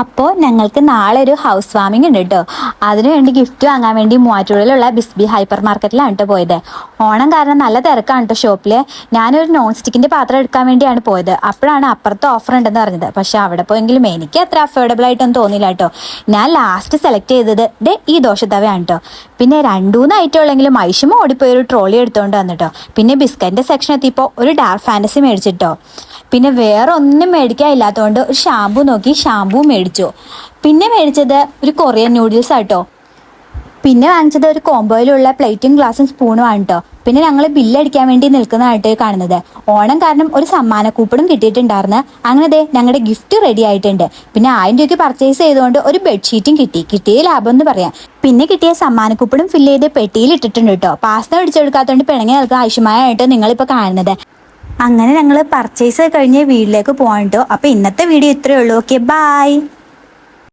അപ്പോൾ ഞങ്ങൾക്ക് നാളെ ഒരു ഹൗസ് വാമിംഗ് ഉണ്ട് കേട്ടോ അതിനുവേണ്ടി ഗിഫ്റ്റ് വാങ്ങാൻ വേണ്ടി മൂവാറ്റുപുഴയിലുള്ള ബിസ്ബി ഹൈപ്പർ മാർക്കറ്റിലാണ് കേട്ടോ പോയത്. ഓണം കാരണം നല്ല തിരക്കാണ് കേട്ടോ ഷോപ്പിൽ ഞാനൊരു നോൺ സ്റ്റിക്കിന്റെ പാത്രം എടുക്കാൻ വേണ്ടിയാണ് പോയത്. അപ്പോഴാണ് അപ്പുറത്ത് ഓഫർ ഉണ്ടെന്ന് പറഞ്ഞത്. പക്ഷേ അവിടെ പോയെങ്കിലും എനിക്ക് അത്ര അഫോർഡബിൾ ആയിട്ടൊന്നും തോന്നിയില്ല കേട്ടോ ഞാൻ ലാസ്റ്റ് സെലക്ട് ചെയ്തത് ദേ ഈ ദോശത്തവയാണ് കേട്ടോ പിന്നെ രണ്ടൂന്ന് ഐറ്റം ഉള്ളെങ്കിലും ഐഷും ഓടിപ്പോയി ഒരു ട്രോളി എടുത്തുകൊണ്ട് വന്നിട്ടോ പിന്നെ ബിസ്ക്കറ്റിന്റെ സെക്ഷൻ എത്തിയപ്പോൾ ഒരു ഡാർക്ക് ഫാന്റസി മേടിച്ചിട്ടോ പിന്നെ വേറെ ഒന്നും മേടിക്കാൻ ഇല്ലാത്തതുകൊണ്ട് ഒരു ഷാമ്പു നോക്കി ഷാമ്പു മേടിച്ചു. പിന്നെ മേടിച്ചത് ഒരു കൊറിയൻ നൂഡിൽസ് ആട്ടോ. പിന്നെ വാങ്ങിച്ചത് ഒരു കോംബോയിലുള്ള പ്ലേറ്റും ഗ്ലാസും സ്പൂണും ആണ് കേട്ടോ പിന്നെ ഞങ്ങൾ ബില്ലടിക്കാൻ വേണ്ടി നിൽക്കുന്നതായിട്ട് കാണുന്നത്. ഓണം കാരണം ഒരു സമ്മാന കൂപ്പണും കിട്ടിയിട്ടുണ്ടായിരുന്നു അങ്ങനെ ദേ ഞങ്ങളുടെ ഗിഫ്റ്റ് റെഡി ആയിട്ടുണ്ട്. പിന്നെ ആയിരം രൂപയ്ക്ക് പർച്ചേസ് ചെയ്തുകൊണ്ട് ഒരു ബെഡ്ഷീറ്റും കിട്ടി. കിട്ടിയ ലാഭം എന്ന് പറയാം. പിന്നെ കിട്ടിയ സമ്മാന കൂപ്പണും ഫില്ല് ചെയ്ത് പെട്ടിയിൽ ഇട്ടിട്ടുണ്ട് കേട്ടോ. പാസ്ത പിടിച്ചെടുക്കാത്തതുകൊണ്ട് പിണങ്ങി നിൽക്കുന്ന ആവശ്യമായിട്ട് നിങ്ങളിപ്പോൾ കാണുന്നത്. അങ്ങനെ ഞങ്ങൾ പർച്ചേസ് കഴിഞ്ഞ് വീട്ടിലേക്ക് പോകണ്ടോ അപ്പോൾ ഇന്നത്തെ വീഡിയോ ഇത്രയേ ഉള്ളൂ. Okay bye